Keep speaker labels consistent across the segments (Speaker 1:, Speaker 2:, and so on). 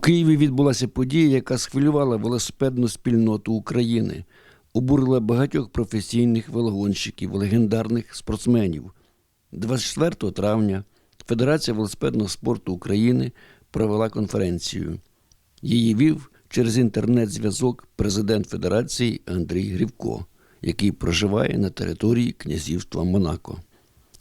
Speaker 1: Києві відбулася подія, яка схвилювала велосипедну спільноту України, обурила багатьох професійних велогонщиків, легендарних спортсменів. 24 травня Федерація велосипедного спорту України провела конференцію. Її вів через інтернет-зв'язок президент Федерації Андрій Грівко, який проживає на території князівства Монако.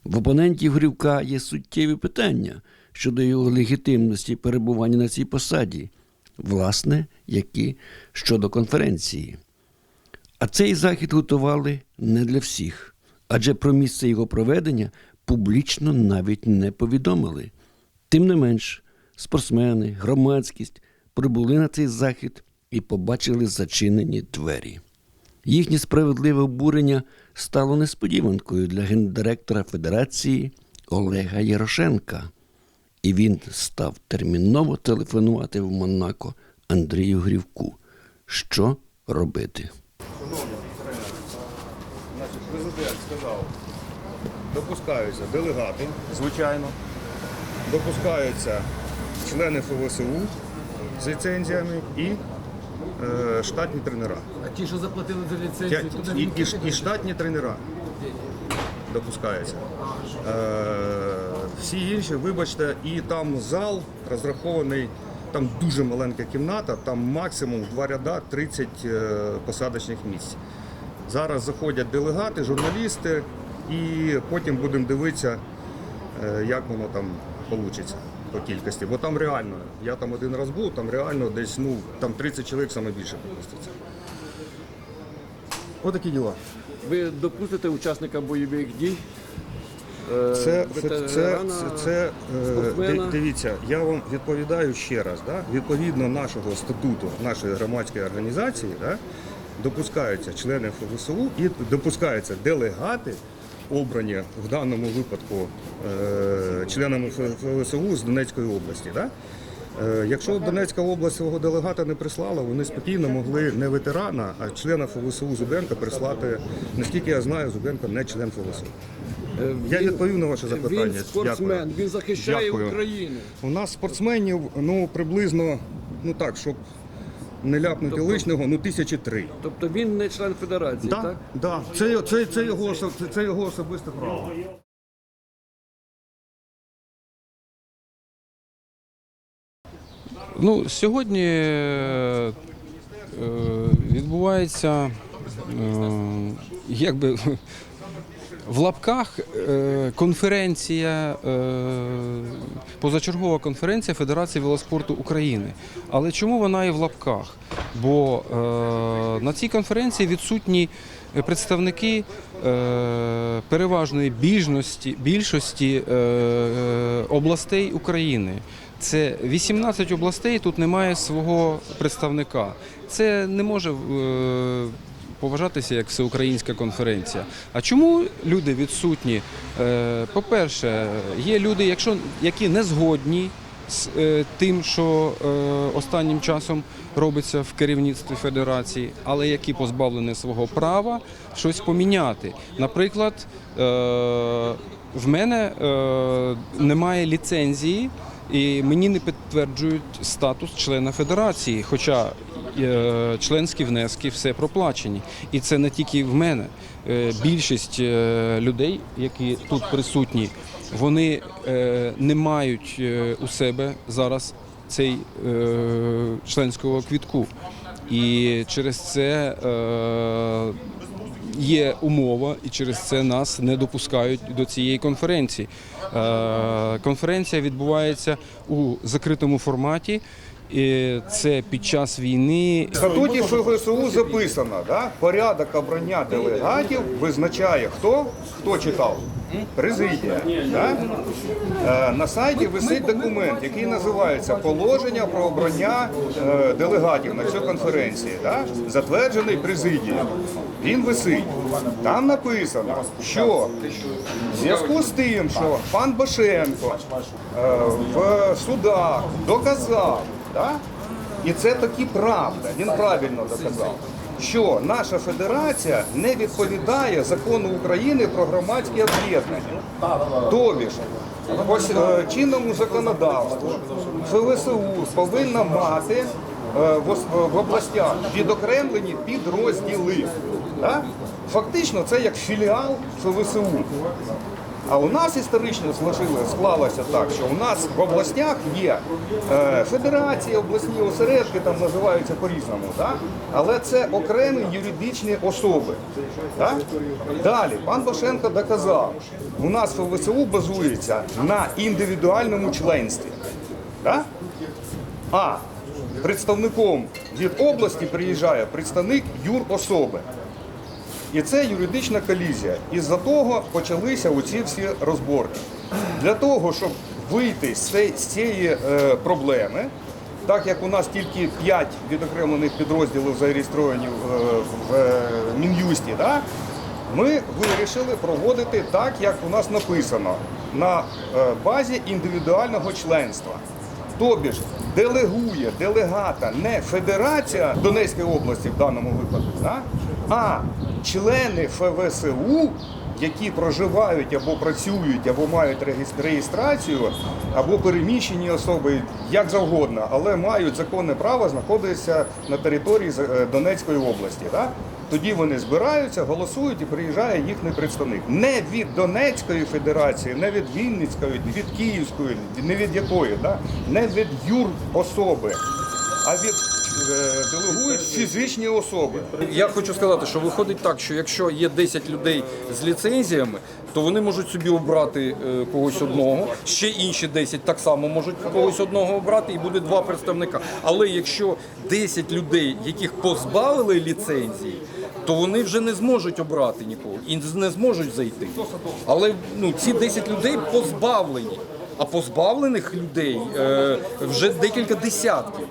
Speaker 1: В опонентів Грівка є суттєві питання щодо його легітимності перебування на цій посаді, власне, які щодо конференції. А цей захід готували не для всіх, адже про місце його проведення публічно навіть не повідомили. Тим не менш, спортсмени, громадськість прибули на цей захід і побачили зачинені двері. Їхнє справедливе обурення стало несподіванкою для гендиректора Федерації Олега Ярошенка, і він став терміново телефонувати в Монако Андрію Грівку. Що робити?
Speaker 2: Шановні тренери, значить, президент сказав, допускаються делегати, звичайно, допускаються члени ФВСУ з ліцензіями і е, штатні тренера.
Speaker 3: А ті, що заплатили за ліцензію, куди
Speaker 2: І, і, і штатні тренера допускаються. Е, всі інші, вибачте, і там зал розрахований, там дуже маленька кімната, там максимум два ряда 30 е, посадочних місць. Зараз заходять делегати, журналісти, і потім будемо дивитися, е, як воно там вийде по кількості. Бо там реально, я там один раз був, там реально десь ну, там 30 чоловік саме більше поміститься. Отакі діла.
Speaker 4: Ви допустите учасника бойових дій? Е,
Speaker 2: Це, це, це, це, це е, дивіться, я вам відповідаю ще раз. Да? Відповідно нашого статуту, нашої громадської організації, да? допускаються члени ФВСУ і допускаються делегати, обрані в даному випадку е, членами ФВСУ з Донецької області. Да? Якщо Донецька область свого делегата не прислала, вони спокійно могли не ветерана, а члена ФВСУ Зубенка прислати. Наскільки я знаю, Зубенко не член ФВСУ.
Speaker 4: Е,
Speaker 2: Я
Speaker 4: він-
Speaker 2: відповів на ваше запитання.
Speaker 4: Він спортсмен,
Speaker 2: Дякую.
Speaker 4: він захищає
Speaker 2: Дякую.
Speaker 4: Україну.
Speaker 2: У нас спортсменів ну приблизно, ну так, щоб не ляпнути
Speaker 4: Тобто-
Speaker 2: лишнього, ну тисячі три.
Speaker 4: Тобто він не член федерації,
Speaker 2: Да,
Speaker 4: так?
Speaker 2: да. Це, це, це, його, це, це його особисте право.
Speaker 5: Ну, сьогодні е, відбувається е, якби в лапках е, конференція, е, позачергова конференція Федерації велоспорту України. Але чому вона і в лапках? Бо е, на цій конференції відсутні представники переважної більшості, більшості областей України. Це 18 областей, тут немає свого представника. Це не може поважатися як всеукраїнська конференція. А чому люди відсутні? Е, По-перше, є люди, якщо, які не згодні з е, тим, що е, останнім часом робиться в керівництві федерації, але які позбавлені свого права щось поміняти. Наприклад, в мене немає ліцензії. І мені не підтверджують статус члена федерації, хоча е, членські внески все проплачені. І це не тільки в мене. Е, більшість е, людей, які тут присутні, вони не мають у себе зараз цей членського квітку. І через це є умова, і через це нас не допускають до цієї конференції. Е, Конференція відбувається у закритому форматі. І це під час війни
Speaker 2: В статуті ФВСУ записано, да? порядок обрання делегатів визначає хто? Хто читав? Президія. Да? Е, На сайті висить документ, який називається Положення про обрання е, делегатів на цю конференцію, да? затверджений президією. Він висить. Там написано, що в зв'язку з тим, що пан Башенко е, в судах доказав, да? і це таки правда, він правильно доказав, що наша федерація не відповідає закону України про громадські об'єднання. Тобі ж, по е, чинному законодавству ФВСУ повинна мати в в областях відокремлені підрозділи. Да? Фактично це як філіал ФВСУ. А у нас історично склалося так, що у нас в областях є е, федерації, обласні осередки, там називаються по-різному, да? але це окремі юридичні особи. Да? Далі, пан Башенко доказав, у нас ФВСУ базується на індивідуальному членстві. Да? А представником від області приїжджає представник юрособи. І це юридична колізія. Із-за того почалися оці всі розборки. Для того, щоб вийти з цієї, е, проблеми, так як у нас тільки 5 відокремлених підрозділів зареєстровані в, в, е, Мін'юсті, да, ми вирішили проводити так, як у нас написано, на е, базі індивідуального членства. Тобі ж делегує делегата не Федерація Донецької області в даному випадку, а? Члени ФВСУ, які проживають або працюють, або мають реєстрацію, або переміщені особи, як завгодно, але мають законне право знаходитися на території е, Донецької області. Да? Тоді вони збираються, голосують і приїжджає їхній представник. Не від Донецької федерації, не від Вінницької, не від Київської, не від якої, да? не від юр особи, делегують фізичні особи.
Speaker 3: Я хочу сказати, що виходить так, що якщо є 10 людей з ліцензіями, то вони можуть собі обрати е, когось одного, ще інші 10 так само можуть когось одного обрати, і буде два представника. Але якщо 10 людей, яких позбавили ліцензії, то вони вже не зможуть обрати нікого і не зможуть зайти. Але ну, ці 10 людей позбавлені. А позбавлених людей е, вже декілька десятків.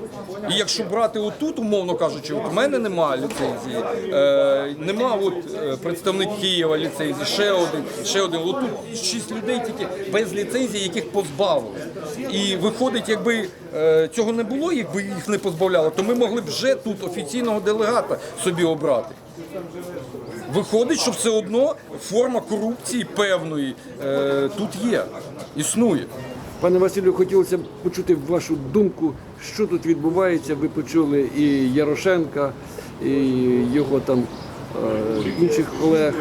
Speaker 3: І якщо брати отут, умовно кажучи, от у мене немає ліцензії, е, нема от е, представник Києва ліцензії, ще один, ще один. Отут шість людей тільки без ліцензії, яких позбавили. І виходить, якби е, цього не було, якби їх не позбавляли, то ми могли б вже тут офіційного делегата собі обрати. Виходить, що все одно форма корупції певної е, тут є, існує.
Speaker 4: Пане Василю, хотілося б почути вашу думку, що тут відбувається. Ви почули і Ярошенка, і його там е, інших колег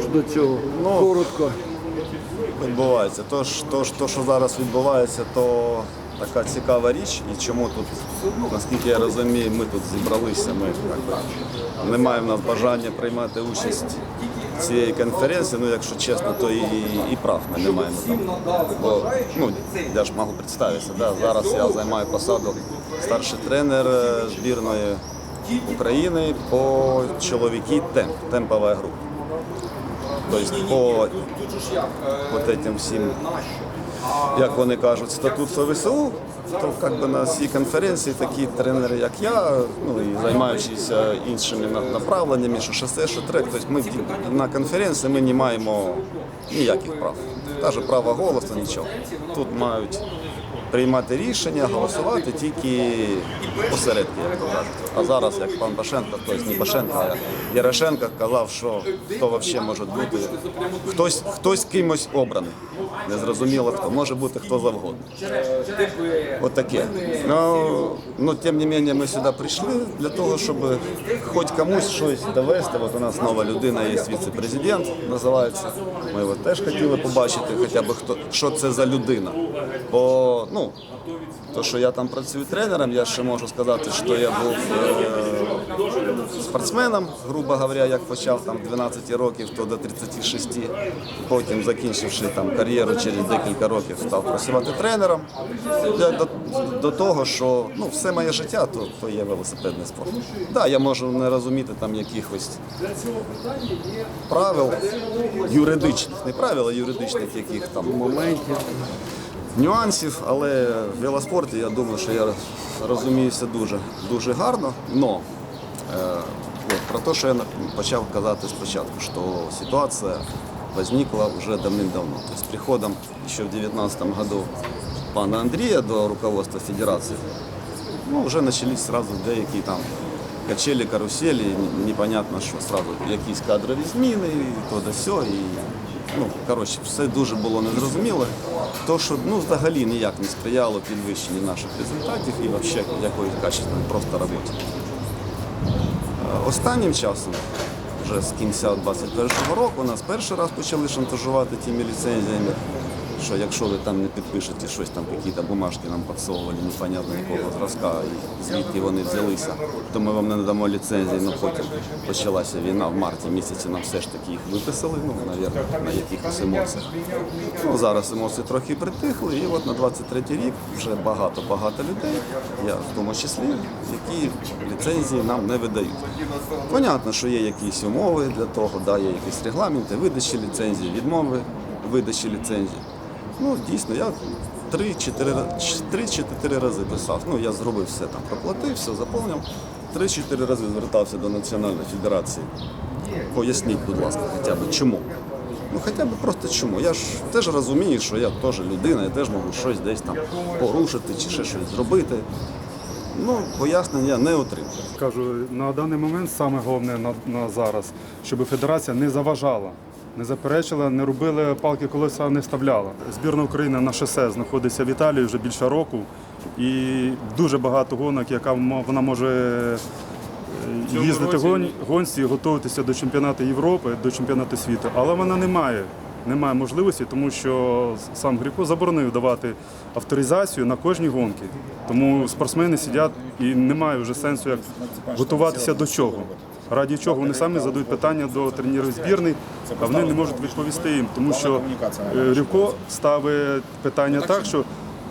Speaker 4: щодо цього. Коротко.
Speaker 6: відбувається. То, то, ж, то, що зараз відбувається, то така цікава річ. І чому тут, наскільки я розумію, ми тут зібралися. Ми якби, немає в нас бажання приймати участь в цієї конференції. Ну, якщо чесно, то і, і прав ми не маємо там. Бо, ну, я ж можу представитися. Да? Зараз я займаю посаду старший тренер е, збірної України по чоловіки темп, темпова група. Тобто по вот этим всім, як вони кажуть, статут ФВСУ, то как би на цій конференції такі тренери, як я, ну і займаючися іншими направленнями, що шосе, що трек, тобто ми на конференції ми не маємо ніяких прав. Навіть права голосу, нічого. Тут мають приймати рішення, голосувати тільки посередки, як то кажуть. А зараз, як пан Башенко, тобто не Башенко, а Ярошенко казав, що хто взагалі може бути, хтось, хтось кимось обраний. Незрозуміло хто, може бути хто завгодно. От таке. Ну, ну, тим не менше, ми сюди прийшли для того, щоб хоч комусь щось довести. От у нас нова людина, є віце-президент, називається. Ми його теж хотіли побачити, хоча б хто, що це за людина. Бо, ну, то, що я там працюю тренером, я ще можу сказати, що я був е, спортсменом, грубо говоря, як почав там 12 років, то до 36. Потім, закінчивши там кар'єру через декілька років, став працювати тренером. До, до того, що ну, все моє життя то, то є велосипедний спорт. Так, да, я можу не розуміти там якихось правил юридичних, не правил, а юридичних яких там
Speaker 4: Моментів.
Speaker 6: нюансів, але в велоспорті я думаю, що я розуміюся дуже, дуже гарно. Но про те, що я почав казати спочатку, що ситуація возникла вже давним-давно. Тобто приходом ще в 2019 году пана Андрія до руководства Федерації, ну, вже почались сразу деякі там качелі, каруселі, непонятно що, сразу якісь кадрові зміни, то да сьо, і ну, коротше, все дуже було незрозуміло. То, що ну, взагалі ніяк не сприяло підвищенню наших результатів і взагалі якоїсь качественної просто роботи. Останнім часом, вже з кінця 21-го року, нас перший раз почали шантажувати тими ліцензіями, що якщо ви там не підпишете щось там, якісь бумажки нам підсовували, непонятно якого зразка, і звідки вони взялися, то ми вам не надамо ліцензії, але потім почалася війна в марті місяці, нам все ж таки їх виписали, ну, навірно, на якихось емоціях. Ну, зараз емоції трохи притихли, і от на 23-й рік вже багато-багато людей, я в тому числі, які ліцензії нам не видають. Понятно, що є якісь умови для того, да, є якісь регламенти видачі ліцензії, відмови видачі ліцензії. Ну, дійсно, я три-чотири три-чотири рази писав. Ну, я зробив все там, проплатив, все заповнив. Три-чотири рази звертався до Національної федерації. Поясніть, будь ласка, хоча б чому. Ну хоча б просто чому. Я ж теж розумію, що я теж людина, я теж можу щось десь там порушити чи ще щось зробити. Ну, пояснень я не отримав.
Speaker 7: Кажу, на даний момент саме головне на, на зараз, щоб федерація не заважала, не заперечила, не робили палки колеса, не вставляла. Збірна України на шосе знаходиться в Італії вже більше року, і дуже багато гонок, яка вона може е, їздити гон, гонці, і готуватися до чемпіонату Європи, до чемпіонату світу, але вона не має. Немає можливості, тому що сам Гріко заборонив давати авторизацію на кожні гонки. Тому спортсмени сидять і немає вже сенсу як готуватися до чого. Раді чого вони самі задають питання до тренерів збірної, а вони не можуть відповісти їм, тому що е, Рівко ставить питання так, що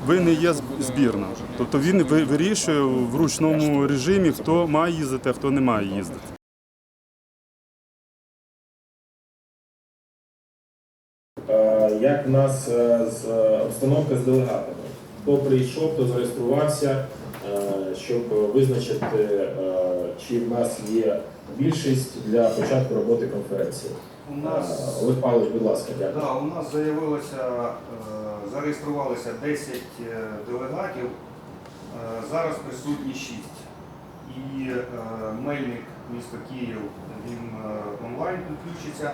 Speaker 7: ви не є збірна. Тобто він вирішує в ручному режимі, хто має їздити, а хто не має їздити.
Speaker 8: Е, як в нас е, з обстановка з делегатами. Хто прийшов, хто зареєструвався, щоб визначити, чи в нас є більшість для початку роботи конференції.
Speaker 2: У нас
Speaker 8: Олег Павлович, будь ласка, дякую.
Speaker 2: Да, у нас заявилося, е, зареєструвалося 10 е, делегатів, Е, зараз присутні 6. І мельник міста Київ, він онлайн підключиться.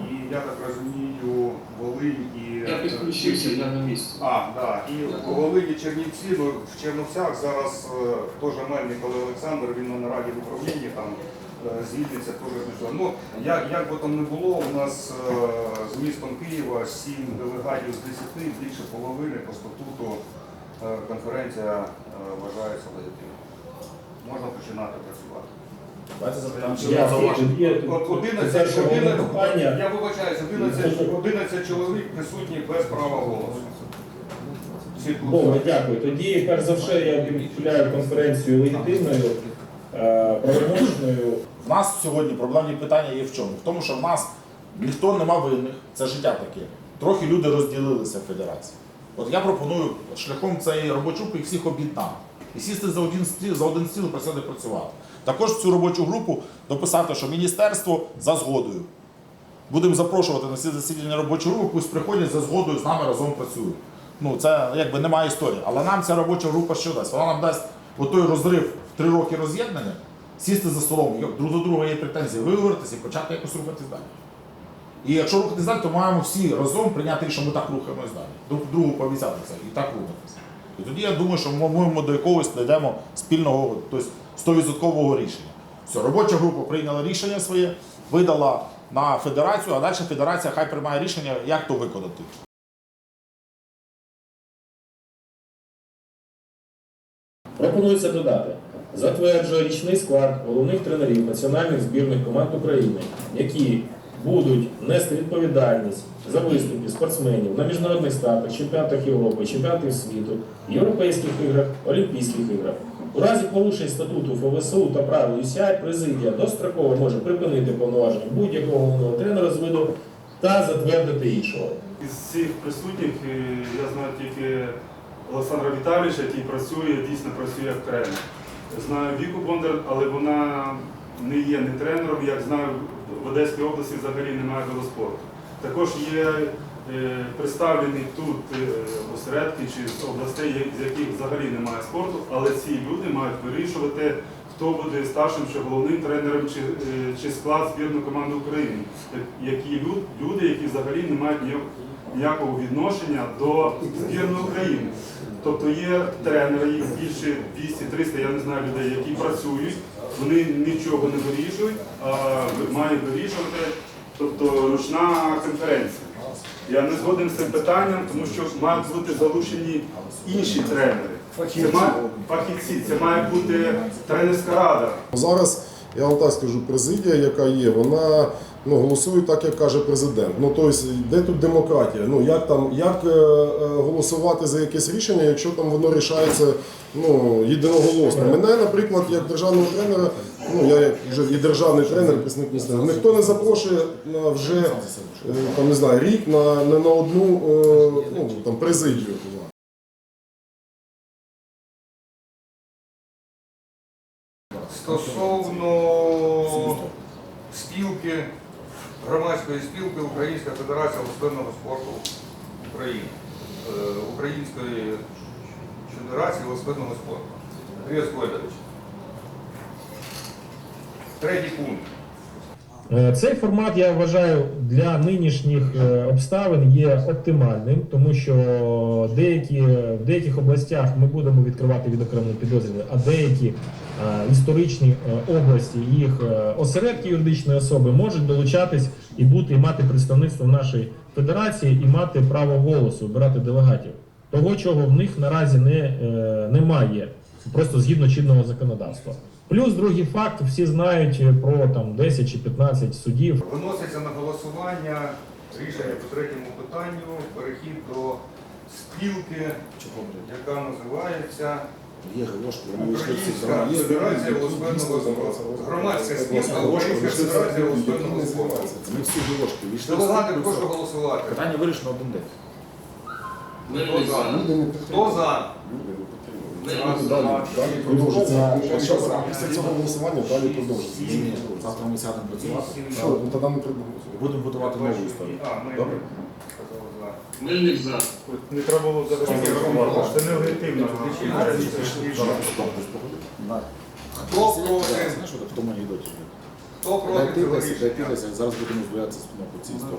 Speaker 2: І я так розумію, Волинь і.
Speaker 9: Я підключився, я на місці.
Speaker 2: А, да. І у Волині Чернівці, ну, в Черновцях зараз е, теж мельник Олег Олександр, він на нараді в управлінні там е, звільниться теж цього. Ну, як, як би там не було, у нас е, з містом Києва 7 делегатів з 10, більше половини по статуту е, конференція е, вважається легітимною. Можна починати працювати.
Speaker 10: Давайте запитаємо, чи
Speaker 8: Я
Speaker 10: є
Speaker 2: От 11,
Speaker 8: перше головне
Speaker 2: 11,
Speaker 8: питання.
Speaker 2: я вибачаюсь, 11, 11 чоловік присутні без права голосу. Всі тут.
Speaker 8: Добре, дякую. Тоді, перш за все, я об'являю конференцію легітимною, е, правомочною.
Speaker 10: В нас сьогодні проблемні питання є в чому? В тому, що в нас ніхто нема винних, це життя таке. Трохи люди розділилися в федерації. От я пропоную шляхом цієї робочої групи їх всіх об'єднати. І сісти за один стіл, за один стіл і працювати працювати. Також в цю робочу групу дописати, що міністерство за згодою. Будемо запрошувати на ці засідання робочої групи, пусть приходять за згодою з нами разом працюють. Ну, це якби немає історії. Але нам ця робоча група що дасть? Вона нам дасть отой розрив в три роки роз'єднання, сісти за столом, друг до друга є претензії, виговоритися і почати якось рухатись далі. І якщо рухатись далі, то маємо всі разом прийняти, що ми так рухаємось далі. Друг другу пообіцяти це і так рухатися. І тоді я думаю, що ми ми до якогось знайдемо спільного, тобто 100% рішення. Все, робоча група прийняла рішення своє, видала на федерацію, а далі федерація хай приймає рішення, як то виконати.
Speaker 8: Пропонується додати. Затверджує річний склад головних тренерів національних збірних команд України, які будуть нести відповідальність за виступи спортсменів на міжнародних стартах, чемпіонатах Європи, чемпіонатах світу, європейських іграх, Олімпійських іграх. У разі порушень статуту ФВСУ та правил UCI президія достроково може припинити повноваження будь-якого головного тренера з виду та затвердити іншого.
Speaker 7: Із всіх присутніх е, я знаю тільки Олександра Віталійовича, який працює, дійсно працює як тренер. Знаю Віку Бондар, але вона не є не тренером. Як знаю, в Одеській області взагалі немає велоспорту. Також є представлені тут е, осередки чи областей, з яких взагалі немає спорту, але ці люди мають вирішувати, хто хто буде старшим чи головним тренером чи, е, чи склад збірної команди України. Які люди, які взагалі не мають ніякого відношення до збірної України. Тобто є тренери, їх більше 200-300, я не знаю людей, які працюють, вони нічого не вирішують, а мають вирішувати, тобто ручна конференція. Я не згоден з цим питанням, тому що мають бути залучені інші тренери. Це має, фахівці, це має бути тренерська рада.
Speaker 11: Зараз я вам так скажу, президія, яка є, вона ну, голосує так, як каже президент. Ну тобто, де тут демократія? Ну як там як е, е, голосувати за якесь рішення, якщо там воно рішається ну, єдиноголосно? Мене, наприклад, як державного тренера, ну я вже і державний тренер, представник міста, ніхто не запрошує на вже е, там не знаю рік на не на одну ну, там президію.
Speaker 2: Стосовно спілки, громадської спілки Українська Федерація велосипедного спорту України, Е, Української Федерації велосипедного спорту. Андрій Скойдович. Третій пункт.
Speaker 8: Е, Цей формат я вважаю для нинішніх е, обставин є оптимальним, тому що деякі в деяких областях ми будемо відкривати відокремлені підрозділи, а деякі історичні області їх осередки юридичної особи можуть долучатись і бути і мати представництво в нашій федерації і мати право голосу, обирати делегатів. Того, чого в них наразі не, е, немає, просто згідно чинного законодавства. Плюс другий факт, всі знають про там 10 чи 15 судів,
Speaker 2: Виноситься на голосування рішення по третьому питанню, перехід до спілки, яка називається Українська Федерація велосипедного спорту. Громадська спілка Українська Федерація велосипедного спорту.
Speaker 10: Ми всі ложки
Speaker 2: Делегати прошу голосувати.
Speaker 10: Питання вирішено один день.
Speaker 2: Хто за? Хто за? Раз, два,
Speaker 11: Далі продовжиться. Після цього голосування далі продовжиться.
Speaker 10: Завтра ми сядемо працювати.
Speaker 11: Що, ну тоді ми.
Speaker 10: Будемо готувати нову історію. Добре?
Speaker 9: Мельник за.
Speaker 7: Не треба було рахувати. Це не легітимно.
Speaker 2: Хто проти?
Speaker 10: Знаєш, що хто мої?
Speaker 2: Хто проти?
Speaker 10: Зараз будемо збиратися ну, по цій історії.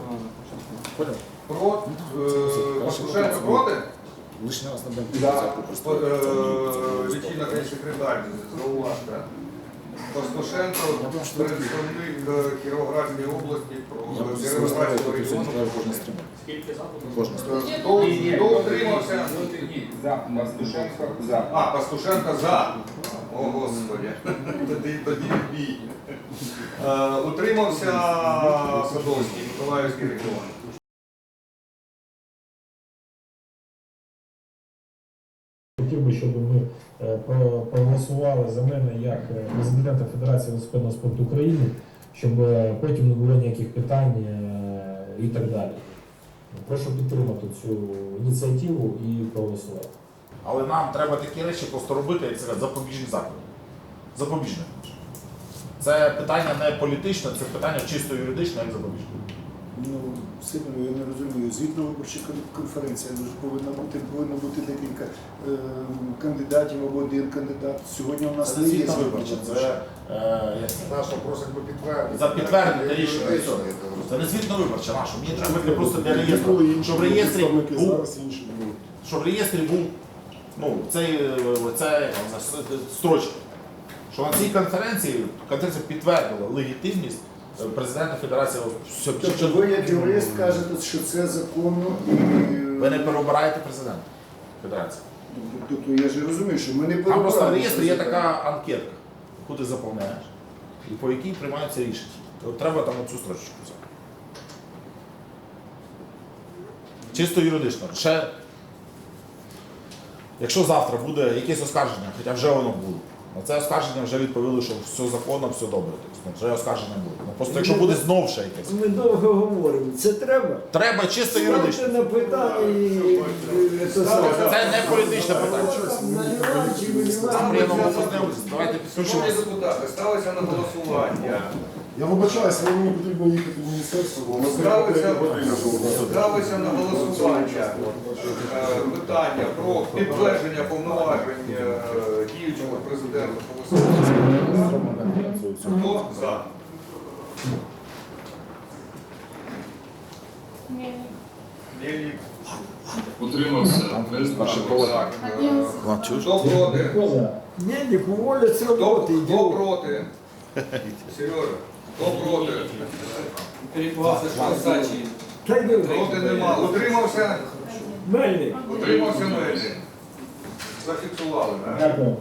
Speaker 10: Поняв?
Speaker 2: Проти? Е, Пастушенко проти?
Speaker 10: Лишній раз не будемо
Speaker 2: Да.
Speaker 10: взяти
Speaker 2: Пастушенко, представник е, Кіровоградської області, Кіровоградського регіону.
Speaker 10: справу кожен стрімер.
Speaker 2: Хто, утримався? За. Пастушенко за. А, Пастушенко за. О, Господи. Тоді, тоді бій. Е, Утримався Садовський, Миколаївський регіон.
Speaker 8: Хотів би, щоб ми е, проголосували за мене як е, президента Федерації велосипедного спорту України, щоб е, потім не було ніяких питань і так далі. Прошу підтримати цю ініціативу і проголосувати.
Speaker 10: Але нам треба такі речі просто робити, як це запобіжні заходи. Запобіжне. Це питання не політичне, це питання чисто юридичне, як запобіжне.
Speaker 12: Ну, сильно я не розумію. Звітно виборча конференція дуже повинна бути, повинно бути декілька е, кандидатів або один кандидат. Сьогодні у нас
Speaker 10: Це
Speaker 12: не є
Speaker 10: виборча, це е,
Speaker 12: просить би підтвердити.
Speaker 10: за підтвердити рішення. Це не звітна виборча наша. Мені треба для- просто для реєстру. Щоб в реєстрі був, щоб в реєстрі був ну, цей, е, це, як вона, с- строчка. Що на цій конференції конференція підтвердила легітимність е, президента Федерації. Все,
Speaker 12: Тобто ви як юрист кажете, що це законно і
Speaker 10: Ви не переобираєте президента Федерації.
Speaker 12: тобто я ж розумію, що ми не
Speaker 10: Там просто в реєстрі є така анкетка, яку ти заповняєш, і по якій приймаються рішення. От треба там оцю строчку взяти. Чисто юридично. Ще, якщо завтра буде якесь оскарження, хоча вже воно буде. На це оскарження вже відповіли, що все законно, все добре. Тобто, вже оскарження буде. Ну, просто якщо буде знов ще якесь.
Speaker 12: Ми довго говоримо. Це треба.
Speaker 10: Треба чисто юридично.
Speaker 12: на питання і
Speaker 10: Це не політичне питання. Давайте підключимося.
Speaker 2: Шановні депутати, ставиться на голосування.
Speaker 11: Я вибачаюся, але мені потрібно їхати в міністерство, бо у нас
Speaker 2: Ставиться,
Speaker 11: година.
Speaker 2: ставиться на голосування. Е, питання про підтвердження повноважень е, діючого президента Володимира. Хто за? Мельник.
Speaker 10: Утримався. Без
Speaker 2: Так, е, Хто проти?
Speaker 12: Ні, не
Speaker 2: Хто, хто проти? Сережа, хто проти? Проти нема. Утримався?
Speaker 12: Мельник.
Speaker 2: Утримався Мельник. Зафіксували, так?
Speaker 8: Дякую.